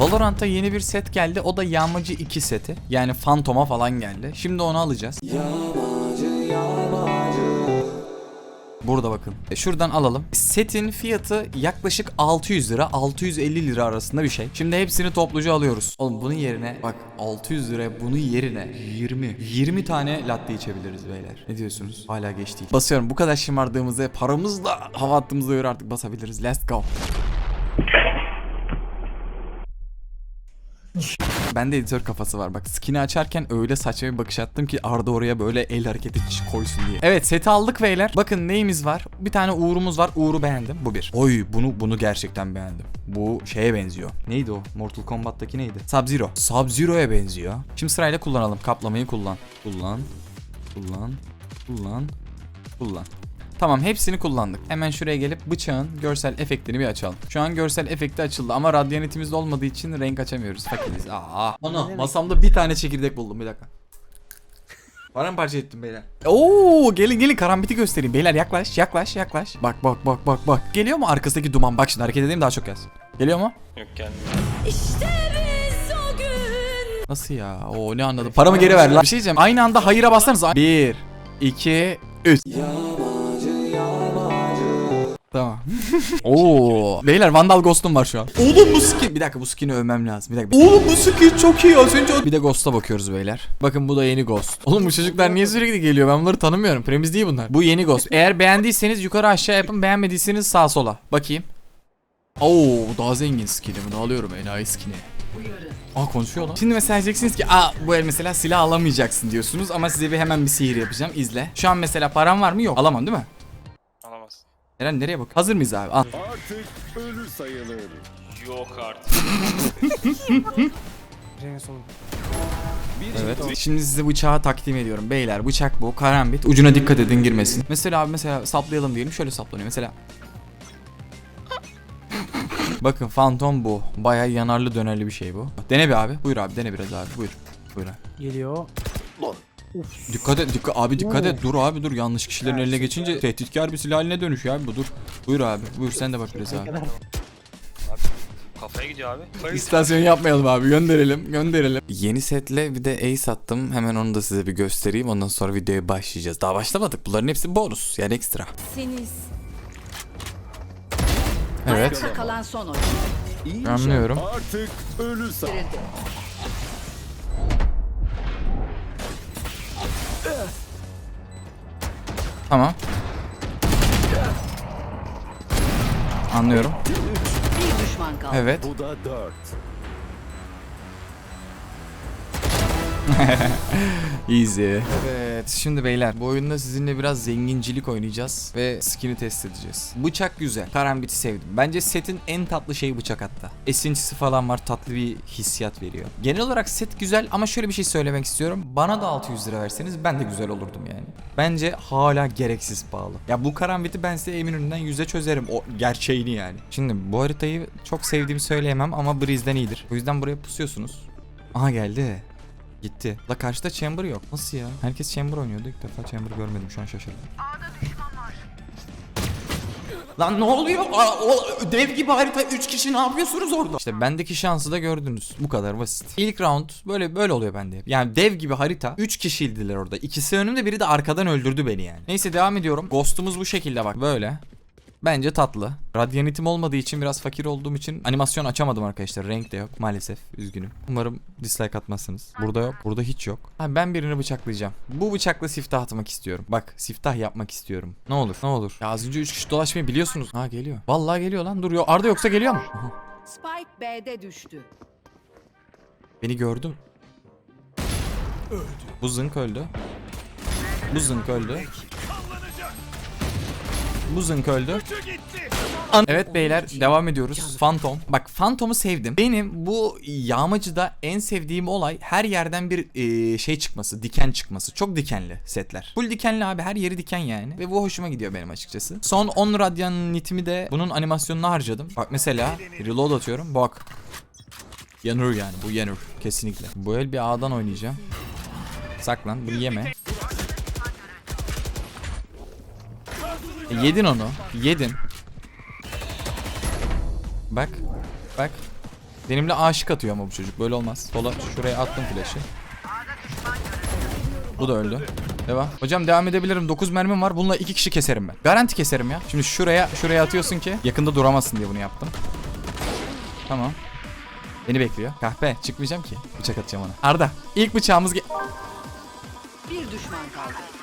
Valorant'a yeni bir set geldi. O da Yağmacı 2 seti. Yani Phantom'a falan geldi. Şimdi onu alacağız. Burada bakın. E, şuradan alalım. Setin fiyatı yaklaşık 600 lira, 650 lira arasında bir şey. Şimdi hepsini topluca alıyoruz. Oğlum bunun yerine bak 600 liraya bunun yerine 20 20 tane latte içebiliriz beyler. Ne diyorsunuz? Hala geç değil. Basıyorum. Bu kadar şımardığımızda paramızla hava attığımızda göre artık basabiliriz. Let's go. Bende editör kafası var. Bak skin'i açarken öyle saçma bir bakış attım ki Arda oraya böyle el hareketi koysun diye. Evet seti aldık beyler. Bakın neyimiz var? Bir tane Uğur'umuz var. Uğur'u beğendim. Bu bir. Oy bunu bunu gerçekten beğendim. Bu şeye benziyor. Neydi o? Mortal Kombat'taki neydi? Sub-Zero. Sub-Zero'ya benziyor. Şimdi sırayla kullanalım. Kaplamayı kullan. Kullan. Kullan. Kullan. Kullan. Tamam hepsini kullandık. Hemen şuraya gelip bıçağın görsel efektini bir açalım. Şu an görsel efekti açıldı ama radyanetimizde olmadığı için renk açamıyoruz. Fakiriz. Aa. Ana masamda bir tane çekirdek buldum bir dakika. Paramparça ettim beyler. Oo gelin gelin karambiti göstereyim. Beyler yaklaş yaklaş yaklaş. Bak bak bak bak bak. Geliyor mu arkasındaki duman? Bak şimdi hareket edeyim daha çok gelsin. Geliyor mu? Yok gelmiyor. İşte biz o gün Nasıl ya? Oo ne anladım. Paramı geri ver lan. Bir şey diyeceğim. Aynı anda hayıra bassanız. Bir, iki, üç. Tamam. Oo. Beyler Vandal Ghost'um var şu an. Oğlum bu skin. Bir dakika bu skin'i övmem lazım. Bir dakika. Oğlum bu skin çok iyi az önce. Bir de Ghost'a bakıyoruz beyler. Bakın bu da yeni Ghost. Oğlum bu çocuklar niye sürekli geliyor? Ben bunları tanımıyorum. Premiz değil bunlar. Bu yeni Ghost. Eğer beğendiyseniz yukarı aşağı yapın. Beğenmediyseniz sağ sola. Bakayım. Oo daha zengin skin'i bunu alıyorum enayi skin'i. Aa konuşuyor lan. Şimdi mesela diyeceksiniz ki aa bu el mesela silah alamayacaksın diyorsunuz ama size bir hemen bir sihir yapacağım izle. Şu an mesela param var mı yok alamam değil mi? Eren nereye bak? Hazır mıyız abi? Al. Artık ölü sayılır. Yok artık. Evet. Şimdi size bıçağı takdim ediyorum. Beyler bıçak bu. Karambit. Ucuna dikkat edin girmesin. Mesela abi mesela saplayalım diyelim. Şöyle saplanıyor. Mesela Bakın fantom bu. Baya yanarlı dönerli bir şey bu. Dene bir abi. Buyur abi dene biraz abi. Buyur. Buyur abi. Geliyor. Dikkat et, dikkat abi dikkat et. Dur abi dur. Yanlış kişilerin eline geçince tehditkar bir silah haline dönüşüyor abi bu dur. Buyur abi. Buyur sen de bak biraz abi. Kafaya gidiyor abi. Kafaya. İstasyon yapmayalım abi gönderelim gönderelim. Yeni setle bir de ace attım hemen onu da size bir göstereyim ondan sonra videoya başlayacağız. Daha başlamadık bunların hepsi bonus yani ekstra. seniz. Evet Ayakta kalan son oyun. İyi Anlıyorum. Artık ölü sayılır. Tamam. Anlıyorum. Bir düşman kaldı. Evet. Bu da dört. Easy. Evet şimdi beyler bu oyunda sizinle biraz zengincilik oynayacağız ve skin'i test edeceğiz. Bıçak güzel. Karambit'i sevdim. Bence setin en tatlı şeyi bıçak hatta. Esintisi falan var tatlı bir hissiyat veriyor. Genel olarak set güzel ama şöyle bir şey söylemek istiyorum. Bana da 600 lira verseniz ben de güzel olurdum yani. Bence hala gereksiz pahalı. Ya bu karambiti ben size Eminönü'nden yüze çözerim o gerçeğini yani. Şimdi bu haritayı çok sevdiğimi söyleyemem ama Breeze'den iyidir. O yüzden buraya pusuyorsunuz. Aha geldi. Gitti. La karşıda chamber yok. Nasıl ya? Herkes chamber oynuyordu. İlk defa chamber görmedim. Şu an şaşırdım. Lan ne oluyor? Aa, o dev gibi harita 3 kişi ne yapıyorsunuz orada? İşte bendeki şansı da gördünüz. Bu kadar basit. İlk round böyle böyle oluyor bende. Yani dev gibi harita 3 kişiydiler orada. İkisi önümde biri de arkadan öldürdü beni yani. Neyse devam ediyorum. Ghost'umuz bu şekilde bak böyle. Bence tatlı. Radyanitim olmadığı için biraz fakir olduğum için animasyon açamadım arkadaşlar. Renk de yok maalesef. Üzgünüm. Umarım dislike atmazsınız. Burada yok. Burada hiç yok. Abi ben birini bıçaklayacağım. Bu bıçakla siftah atmak istiyorum. Bak siftah yapmak istiyorum. Ne olur ne olur. Ya az önce 3 kişi dolaşmayı biliyorsunuz. Ha geliyor. Vallahi geliyor lan. Dur yo Arda yoksa geliyor mu? Aha. Spike B'de düştü. Beni gördüm. Bu zınk öldü. Bu zınk öldü. Bu zınk öldü. An- evet beyler devam ediyoruz. Phantom. Bak Phantom'u sevdim. Benim bu yağmacıda en sevdiğim olay her yerden bir e, şey çıkması. Diken çıkması. Çok dikenli setler. Full dikenli abi her yeri diken yani. Ve bu hoşuma gidiyor benim açıkçası. Son 10 radyan nitimi de bunun animasyonuna harcadım. Bak mesela reload atıyorum. Bak. Yanır yani bu yanır kesinlikle. Bu el bir A'dan oynayacağım. Saklan bunu yeme. E, yedin onu. Yedin. Bak. Bak. Benimle aşık atıyor ama bu çocuk. Böyle olmaz. Sola şuraya attım flash'ı. Bu da öldü. Devam. Hocam devam edebilirim. 9 mermim var. Bununla 2 kişi keserim ben. Garanti keserim ya. Şimdi şuraya şuraya atıyorsun ki yakında duramazsın diye bunu yaptım. Tamam. Beni bekliyor. Kahpe çıkmayacağım ki. Bıçak atacağım ona. Arda ilk bıçağımız Bir düşman kaldı.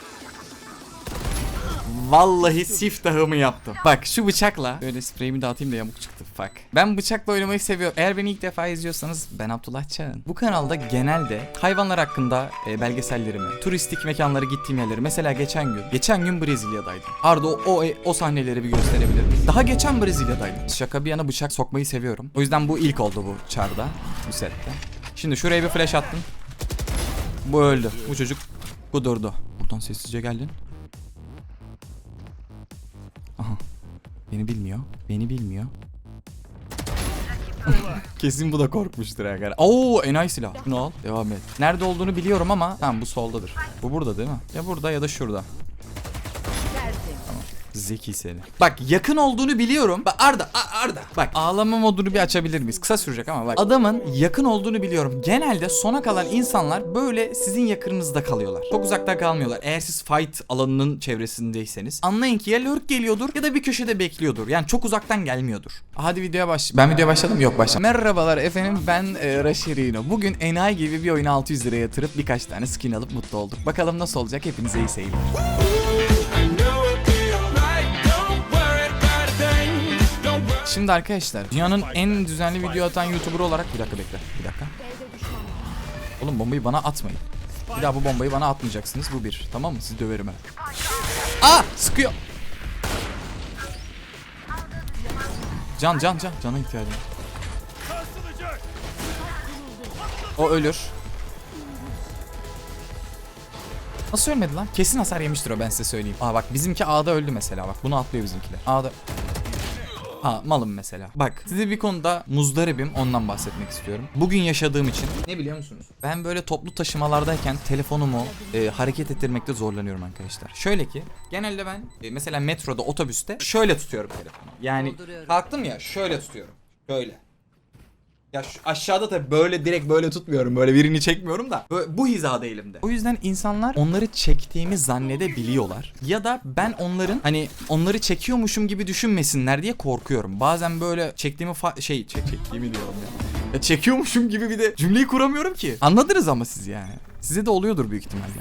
Vallahi siftahımı yaptım. Bak şu bıçakla böyle spreyimi dağıtayım da yamuk çıktı. Fuck. Ben bıçakla oynamayı seviyorum. Eğer beni ilk defa izliyorsanız ben Abdullah Çağın. Bu kanalda genelde hayvanlar hakkında e, belgesellerimi, turistik mekanlara gittiğim yerleri mesela geçen gün, geçen gün Brezilya'daydım. Arda o, o, o sahneleri bir gösterebilirim. Daha geçen Brezilya'daydım. Şaka bir yana bıçak sokmayı seviyorum. O yüzden bu ilk oldu bu çarda, bu sette. Şimdi şuraya bir flash attım. Bu öldü. Bu çocuk kudurdu. Buradan sessizce geldin. Aha. Beni bilmiyor. Beni bilmiyor. Kesin bu da korkmuştur aga. Oo enayi silah. Bunu al. Devam et. Nerede olduğunu biliyorum ama tamam bu soldadır. Bu burada değil mi? Ya burada ya da şurada. Zeki seni. Bak yakın olduğunu biliyorum. Bak Arda, A- Arda. Bak ağlama modunu bir açabilir miyiz? Kısa sürecek ama bak. Adamın yakın olduğunu biliyorum. Genelde sona kalan insanlar böyle sizin yakınınızda kalıyorlar. Çok uzakta kalmıyorlar. Eğer siz fight alanının çevresindeyseniz anlayın ki ya lurk geliyordur ya da bir köşede bekliyordur. Yani çok uzaktan gelmiyordur. Hadi videoya baş. Ben videoya başladım. Yok başladım. Merhabalar efendim ben e, Raşirino. Bugün enayi gibi bir oyuna 600 liraya yatırıp birkaç tane skin alıp mutlu olduk. Bakalım nasıl olacak? Hepinize iyi seyirler. Şimdi arkadaşlar dünyanın en düzenli video atan YouTuber olarak bir dakika bekle. Bir dakika. Oğlum bombayı bana atmayın. Bir daha bu bombayı bana atmayacaksınız. Bu bir. Tamam mı? Sizi döverim ha. Aa! Sıkıyor. Can can can. Cana ihtiyacım. O ölür. Nasıl ölmedi lan? Kesin hasar yemiştir o ben size söyleyeyim. Aa bak bizimki A'da öldü mesela bak. Bunu atlıyor bizimkiler. A'da Ha malım mesela. Bak size bir konuda muzdaribim ondan bahsetmek istiyorum. Bugün yaşadığım için. Ne biliyor musunuz? Ben böyle toplu taşımalardayken telefonumu e, hareket ettirmekte zorlanıyorum arkadaşlar. Şöyle ki genelde ben e, mesela metroda otobüste şöyle tutuyorum telefonu. Yani kalktım ya şöyle tutuyorum. Şöyle. Ya şu aşağıda tabii böyle direkt böyle tutmuyorum. Böyle birini çekmiyorum da. Böyle, bu hizada elimde. O yüzden insanlar onları çektiğimi zannedebiliyorlar. Ya da ben onların hani onları çekiyormuşum gibi düşünmesinler diye korkuyorum. Bazen böyle çektiğimi fa- şey çek çektiğimi diyorum ya. ya. Çekiyormuşum gibi bir de cümleyi kuramıyorum ki. Anladınız ama siz yani. Size de oluyordur büyük ihtimalle.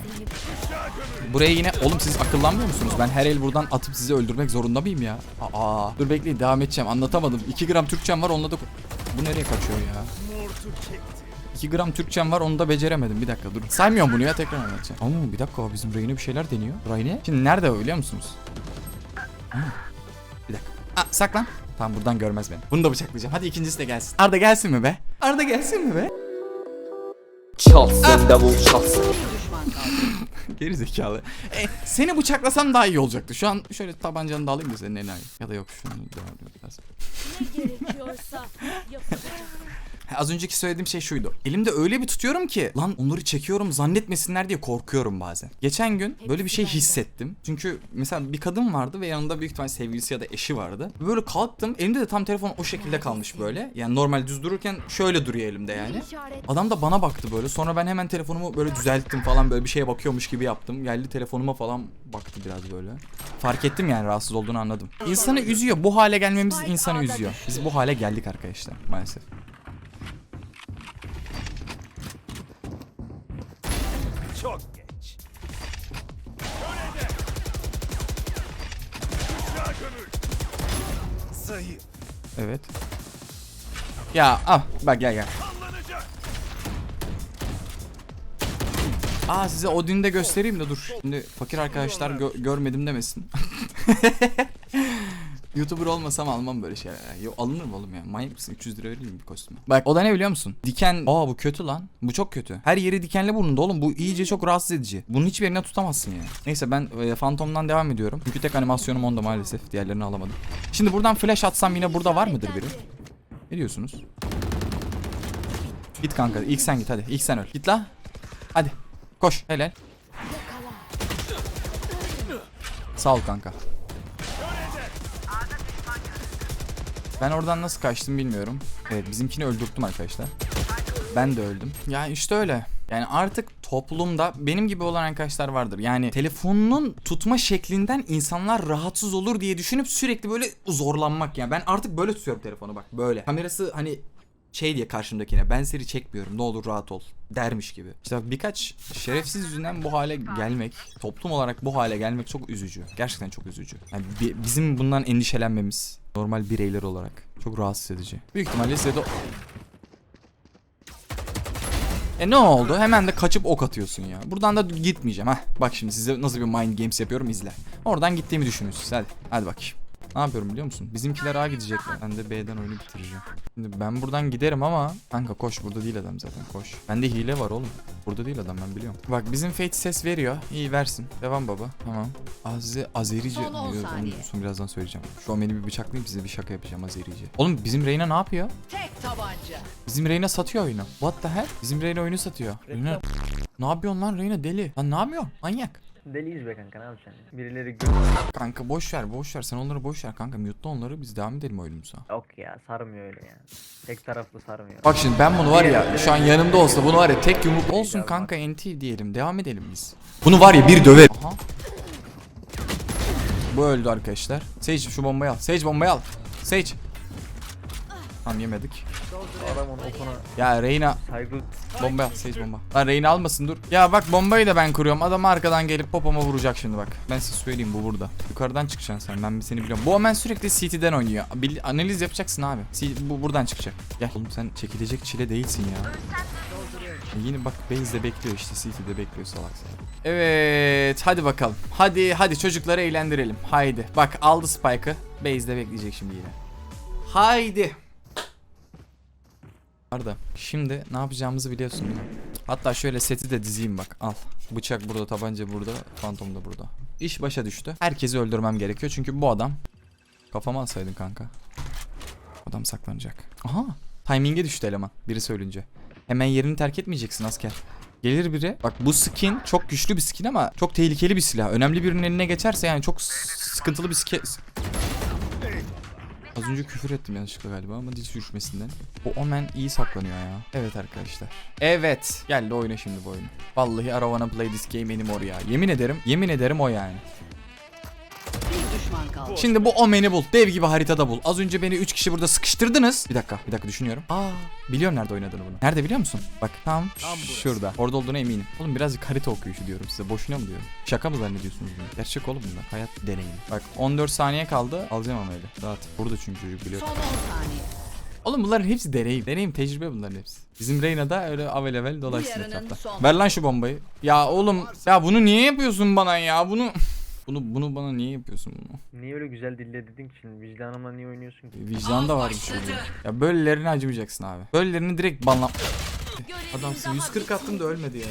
Buraya yine oğlum siz akıllanmıyor musunuz? Ben her el buradan atıp sizi öldürmek zorunda mıyım ya? Aa, dur bekleyin devam edeceğim. Anlatamadım. 2 gram Türkçem var onunla da bu nereye kaçıyor ya? 2 gram Türkçem var onu da beceremedim. Bir dakika dur. Saymıyorum bunu ya tekrar anlatacağım. Ama bir dakika bizim Reyne bir şeyler deniyor. Reyne? Şimdi nerede o biliyor musunuz? Ha, Bir dakika. Aa, saklan. Tamam buradan görmez beni. Bunu da bıçaklayacağım. Hadi ikincisi de gelsin. Arda gelsin mi be? Arda gelsin mi be? Çalsın davul çalsın. Geri zekalı. E, seni bıçaklasam daha iyi olacaktı. Şu an şöyle tabancanı da alayım da senin enayi. Ya da yok şunu ediyor biraz. gerekiyorsa yapacağım. Ha, Az önceki söylediğim şey şuydu. Elimde öyle bir tutuyorum ki lan onları çekiyorum zannetmesinler diye korkuyorum bazen. Geçen gün böyle bir şey hissettim. Çünkü mesela bir kadın vardı ve yanında büyük ihtimal sevgilisi ya da eşi vardı. Böyle kalktım. Elimde de tam telefon o şekilde kalmış böyle. Yani normal düz dururken şöyle duruyor elimde yani. Adam da bana baktı böyle. Sonra ben hemen telefonumu böyle düzelttim falan böyle bir şeye bakıyormuş gibi yaptım. Geldi telefonuma falan baktı biraz böyle. Fark ettim yani rahatsız olduğunu anladım. İnsanı üzüyor. Bu hale gelmemiz insanı üzüyor. Biz bu hale geldik arkadaşlar maalesef. Çok geç. Zayıf. Evet. Ya ah bak gel gel. Aa size Odin'i de göstereyim de dur. Şimdi fakir arkadaşlar gö- görmedim demesin. YouTuber olmasam almam böyle şeyler. Yo alınır mı oğlum ya? Manyak mısın? 300 lira verir mi bir kostüme? Bak o da ne biliyor musun? Diken. Aa bu kötü lan. Bu çok kötü. Her yeri dikenli burnunda oğlum. Bu iyice çok rahatsız edici. Bunun hiçbir yerine tutamazsın ya. Neyse ben e, Phantom'dan devam ediyorum. Çünkü tek animasyonum onda maalesef. Diğerlerini alamadım. Şimdi buradan flash atsam yine burada var mıdır biri? Ne diyorsunuz? Git kanka. İlk sen git hadi. İlk sen öl. Git la. Hadi. Koş. Helal. Sağ ol kanka. Ben oradan nasıl kaçtım bilmiyorum. Evet bizimkini öldürttüm arkadaşlar. Ben de öldüm. Yani işte öyle. Yani artık toplumda benim gibi olan arkadaşlar vardır. Yani telefonunun tutma şeklinden insanlar rahatsız olur diye düşünüp sürekli böyle zorlanmak yani. Ben artık böyle tutuyorum telefonu bak böyle. Kamerası hani şey diye karşımdakine ben seni çekmiyorum ne olur rahat ol dermiş gibi. İşte birkaç şerefsiz yüzünden bu hale gelmek, toplum olarak bu hale gelmek çok üzücü. Gerçekten çok üzücü. Yani bi- bizim bundan endişelenmemiz normal bireyler olarak çok rahatsız edici. Büyük ihtimalle size de e ne oldu? Hemen de kaçıp ok atıyorsun ya. Buradan da gitmeyeceğim ha. Bak şimdi size nasıl bir mind games yapıyorum izle. Oradan gittiğimi düşünüyorsunuz. Hadi. Hadi bakayım. Ne yapıyorum biliyor musun? Bizimkiler A gidecekler. Ben de B'den oyunu bitireceğim. Şimdi ben buradan giderim ama kanka koş burada değil adam zaten koş. Bende hile var oğlum. Burada değil adam ben biliyorum. Bak bizim Fate ses veriyor. İyi versin. Devam baba. Tamam. Azze Azerice. Son on saniye. Son birazdan söyleyeceğim. Şu an beni bir bıçaklayayım size bir şaka yapacağım Azerice. Oğlum bizim Reyna ne yapıyor? Tek tabanca. Bizim Reyna satıyor oyunu. What the hell? Bizim Reyna oyunu satıyor. Reyna... Ne yapıyorsun lan Reyna deli? Lan ne yapıyorsun? Manyak. Deliyiz be kanka ne yapacaksın? Birileri gör. Kanka boş ver boş ver sen onları boş ver kanka mute'la onları biz devam edelim oyunumuza. Yok ya sarmıyor öyle ya. Tek taraflı sarmıyor. Bak şimdi ben bunu var ya şu an yanımda olsa bunu var ya tek yumruk olsun kanka NT diyelim devam edelim biz. Bunu var ya bir döver. Aha. Bu öldü arkadaşlar. Sage şu bombayı al. Sage bombayı al. Sage. Tamam yemedik. Adam okuna Ya Reyna saygı Bomba at Sage bomba. Lan Reyna almasın dur. Ya bak bombayı da ben kuruyorum. Adam arkadan gelip popoma vuracak şimdi bak. Ben size söyleyeyim bu burada. Yukarıdan çıkacaksın sen. Ben seni biliyorum. Bu Omen sürekli CT'den oynuyor. Bil- analiz yapacaksın abi. C- bu buradan çıkacak. Gel. Oğlum sen çekilecek çile değilsin ya. E yine bak base'de bekliyor işte CT'de bekliyor salak salak. Evet hadi bakalım. Hadi hadi çocukları eğlendirelim. Haydi. Bak aldı Spike'ı. Base'de bekleyecek şimdi yine. Haydi. Arda şimdi ne yapacağımızı biliyorsun? Hatta şöyle seti de dizeyim bak al. Bıçak burada, tabanca burada, fantom da burada. İş başa düştü. Herkesi öldürmem gerekiyor çünkü bu adam kafama alsaydın kanka. Adam saklanacak. Aha timing'e düştü eleman biri söyleyince. Hemen yerini terk etmeyeceksin asker. Gelir biri. Bak bu skin çok güçlü bir skin ama çok tehlikeli bir silah. Önemli birinin eline geçerse yani çok sıkıntılı bir skin. Az önce küfür ettim yanlışlıkla galiba ama dil sürüşmesinden. O Omen iyi saklanıyor ya. Evet arkadaşlar. Evet. Geldi oyna şimdi bu oyunu. Vallahi I don't wanna play this game anymore ya. Yemin ederim. Yemin ederim o yani. Şimdi bu Omen'i bul. Dev gibi haritada bul. Az önce beni 3 kişi burada sıkıştırdınız. Bir dakika. Bir dakika düşünüyorum. Aa, biliyorum nerede oynadığını bunu. Nerede biliyor musun? Bak tam şurada. Orada olduğuna eminim. Oğlum birazcık harita okuyuşu diyorum size. Boşuna mı diyorum? Şaka mı zannediyorsunuz bunu? Gerçek oğlum bunlar. Hayat deneyimi. Bak 14 saniye kaldı. Alacağım ama öyle. Rahat. Burada çünkü çocuk biliyor. Son 10 saniye. Oğlum bunların hepsi deneyim. Deneyim tecrübe bunların hepsi. Bizim Reyna da öyle avelevel dolaşsın Yarının etrafta. Ver lan şu bombayı. Ya oğlum ya bunu niye yapıyorsun bana ya? Bunu bunu bunu bana niye yapıyorsun bunu? niye öyle güzel dille dedin ki şimdi vicdanımla niye oynuyorsun ki? Vicdan da varmış çocuğun. Ya böylelerine acımayacaksın abi. Böylelerini direkt banla... Adamsın 140 attım da ölmedi ya.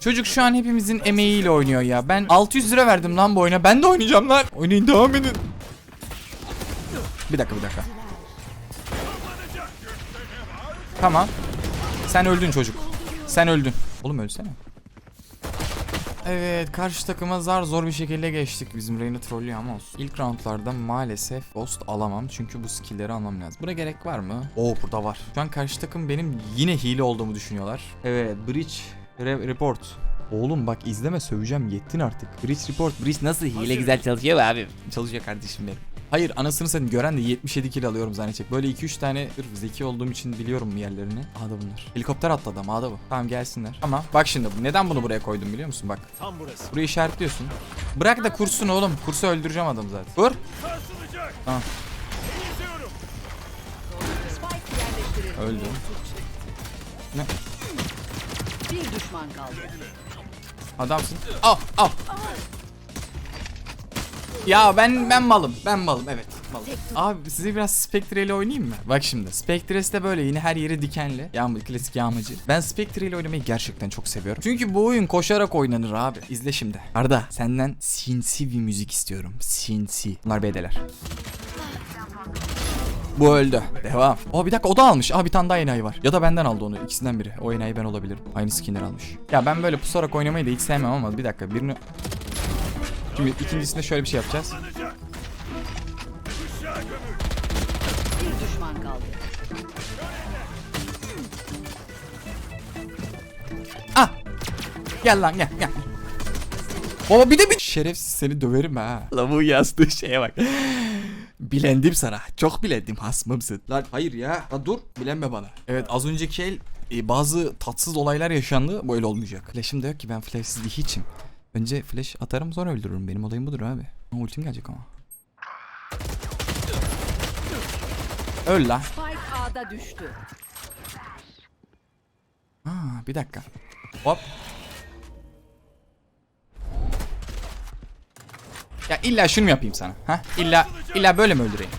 Çocuk şu an hepimizin emeğiyle oynuyor ya. Ben 600 lira verdim lan bu oyuna. Ben de oynayacağım lan. Oynayın devam edin. Bir dakika bir dakika. Tamam. Sen öldün çocuk. Sen öldün. Oğlum ölsene. Evet karşı takıma zar zor bir şekilde geçtik. Bizim Reyna trollüyor ama olsun. İlk roundlarda maalesef Ghost alamam. Çünkü bu skill'leri almam lazım. Buna gerek var mı? Oo burada var. Şu an karşı takım benim yine hile olduğumu düşünüyorlar. Evet Breach Re- Report. Oğlum bak izleme söveceğim yettin artık. Breach Report. Breach nasıl hile güzel çalışıyor abi. Çalışıyor kardeşim benim. Hayır anasını satayım gören de 77 kill alıyorum zannedecek. Böyle 2-3 tane sırf zeki olduğum için biliyorum yerlerini. A'da bunlar. Helikopter atladı ama A'da bu. Tamam gelsinler. Ama bak şimdi neden bunu buraya koydum biliyor musun? Bak Tam burası. burayı işaretliyorsun. Bırak da kursun oğlum. Kursu öldüreceğim adamı zaten. Vur. Sarsılacak. Tamam. Öldü. Ne? Bir düşman kaldı. Adamsın. Al al. Ya ben ben malım. Ben malım evet. Malım. Abi size biraz Spectre ile oynayayım mı? Bak şimdi Spectre'si de böyle yine her yeri dikenli. Yağmur klasik yağmacı. Ben Spectre ile oynamayı gerçekten çok seviyorum. Çünkü bu oyun koşarak oynanır abi. İzle şimdi. Arda senden sinsi bir müzik istiyorum. Sinsi. Bunlar B'deler. Bu öldü. Devam. Aa bir dakika o da almış. Aa bir tane daha enayi var. Ya da benden aldı onu. İkisinden biri. O enayi ben olabilirim. Aynı skinler almış. Ya ben böyle pusarak oynamayı da hiç sevmem ama bir dakika birini... Şimdi ikincisinde şöyle bir şey yapacağız. Düşman kaldı. Ah! Gel lan gel gel. Baba bir de bir şerefsiz seni döverim ha. La bu yazdığı şeye bak. Bilendim sana. Çok bilendim hasmımsın. Lan hayır ya. La dur. Bilenme bana. Evet az önceki el e, bazı tatsız olaylar yaşandı. Bu el olmayacak. Flash'ım da yok ki ben flashsız bir hiçim. Önce flash atarım sonra öldürürüm. Benim olayım budur abi. Ama ultim gelecek ama. Öl lan. Spike A'da düştü. Aa, bir dakika. Hop. Ya illa şunu mu yapayım sana? Ha? İlla illa böyle mi öldüreyim?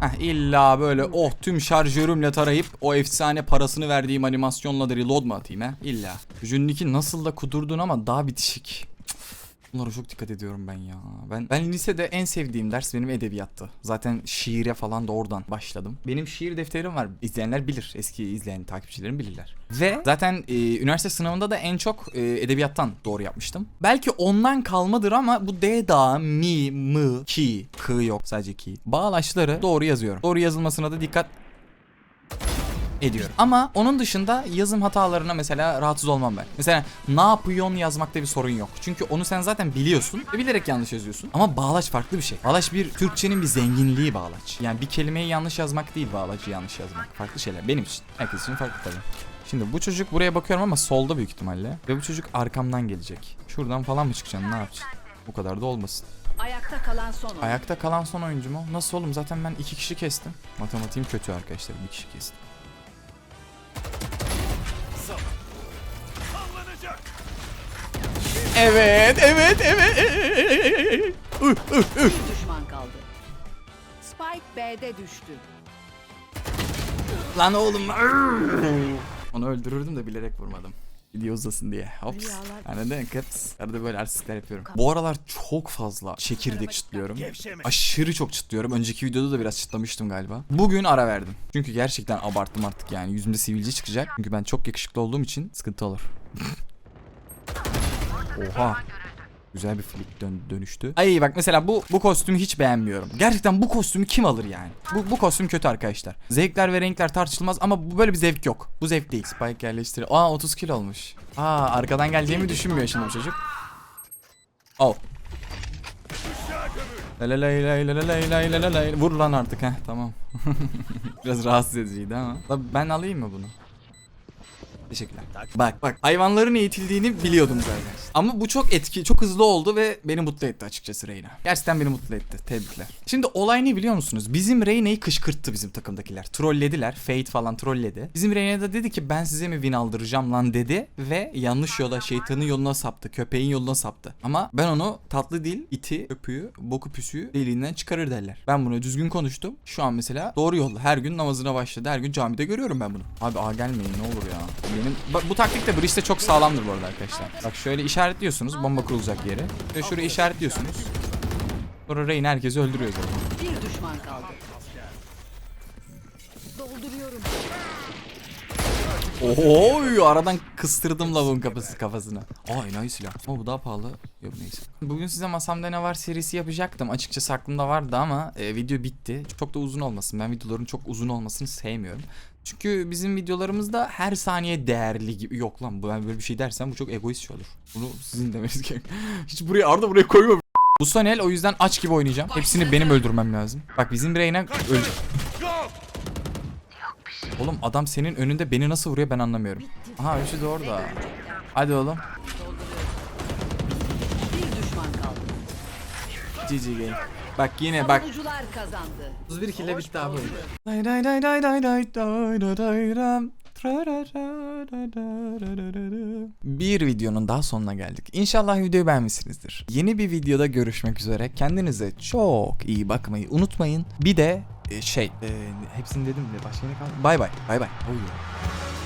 Ha illa böyle oh tüm şarjörümle tarayıp o efsane parasını verdiğim animasyonla da reload mu atayım ha? İlla. Jün'deki nasıl da kudurdun ama daha bitişik. Bunlara çok dikkat ediyorum ben ya. Ben ben lisede en sevdiğim ders benim edebiyattı. Zaten şiire falan da oradan başladım. Benim şiir defterim var. İzleyenler bilir. Eski izleyen takipçilerim bilirler. Ve zaten e, üniversite sınavında da en çok e, edebiyattan doğru yapmıştım. Belki ondan kalmadır ama bu D da mi, mı, ki, kı yok sadece ki. Bağlaçları doğru yazıyorum. Doğru yazılmasına da dikkat ediyorum. Ama onun dışında yazım hatalarına mesela rahatsız olmam ben. Mesela ne yapıyorsun yazmakta bir sorun yok. Çünkü onu sen zaten biliyorsun ve bilerek yanlış yazıyorsun. Ama bağlaç farklı bir şey. Bağlaç bir Türkçenin bir zenginliği bağlaç. Yani bir kelimeyi yanlış yazmak değil bağlacı yanlış yazmak. Farklı şeyler benim için. Herkes için farklı tabii. Şimdi bu çocuk buraya bakıyorum ama solda büyük ihtimalle. Ve bu çocuk arkamdan gelecek. Şuradan falan mı çıkacaksın ne yapacaksın? Bu kadar da olmasın. Ayakta kalan son oyuncu. Ayakta kalan son oyuncu mu? Nasıl oğlum? Zaten ben iki kişi kestim. Matematiğim kötü arkadaşlar. Bir kişi kestim. Evet, evet, evet. Bir düşman kaldı. Spike B'de düştü. Lan oğlum. Onu öldürürdüm de bilerek vurmadım. Video uzasın diye. Hops. Anladın kıps. Arada böyle artistler yapıyorum. Bu aralar çok fazla çekirdek çıtlıyorum. Aşırı çok çıtlıyorum. Önceki videoda da biraz çıtlamıştım galiba. Bugün ara verdim. Çünkü gerçekten abarttım artık yani. Yüzümde sivilce çıkacak. Çünkü ben çok yakışıklı olduğum için sıkıntı olur. Oha. Güzel bir flick dön dönüştü. Ay bak mesela bu bu kostümü hiç beğenmiyorum. Gerçekten bu kostümü kim alır yani? Bu, bu kostüm kötü arkadaşlar. Zevkler ve renkler tartışılmaz ama bu böyle bir zevk yok. Bu zevk değil. Spike yerleştir. Aa 30 kilo olmuş. Aa arkadan geleceğimi düşünmüyor şimdi bu çocuk. Oh. Vur lan artık ha tamam. Biraz rahatsız ediciydi ama. Tabii ben alayım mı bunu? Teşekkürler. Bak bak hayvanların eğitildiğini biliyordum zaten. Ama bu çok etki, çok hızlı oldu ve beni mutlu etti açıkçası Reyna. Gerçekten beni mutlu etti. Tebrikler. Şimdi olay ne biliyor musunuz? Bizim Reyna'yı kışkırttı bizim takımdakiler. Trollediler. Fate falan trolledi. Bizim Reyna da dedi ki ben size mi win aldıracağım lan dedi ve yanlış yola şeytanın yoluna saptı. Köpeğin yoluna saptı. Ama ben onu tatlı dil, iti, öpüyü, boku püsüyü deliğinden çıkarır derler. Ben bunu düzgün konuştum. Şu an mesela doğru yolda. Her gün namazına başladı. Her gün camide görüyorum ben bunu. Abi a gelmeyin ne olur ya. Benim Bak, bu taktik de Breach'te çok sağlamdır bu arada arkadaşlar. Bak şöyle işaretliyorsunuz bomba kurulacak yeri. Ve şuraya işaretliyorsunuz. Sonra Rain herkesi öldürüyor zaten. Bir düşman kaldı. Dolduruyorum. Oy aradan kıstırdım lavuğun kafası kafasına. Aa enayi silah. Ama bu daha pahalı. Yok neyse. Bugün size masamda ne var serisi yapacaktım. Açıkçası aklımda vardı ama e, video bitti. Çok da uzun olmasın. Ben videoların çok uzun olmasını sevmiyorum. Çünkü bizim videolarımızda her saniye değerli gibi. Yok lan bu ben böyle bir şey dersem bu çok egoist olur. Bunu sizin demeniz gerek. Hiç buraya Arda buraya koyma. Bu son el o yüzden aç gibi oynayacağım. Hepsini benim öldürmem lazım. Bak bizim öldü. Go. Oğlum adam senin önünde beni nasıl vuruyor ben anlamıyorum. Aha üçü de orada. Hadi oğlum. Bir düşman kaldı. GG game. Bak yine bak. Savunucular kazandı. 31 kille bitti abi. Day day day day day day day day day ram. Bir videonun daha sonuna geldik. İnşallah videoyu beğenmişsinizdir. Yeni bir videoda görüşmek üzere. Kendinize çok iyi bakmayı unutmayın. Bir de e, şey, e, hepsini dedim de başka ne kaldı? Bay bay. Bay bay. Oh yeah.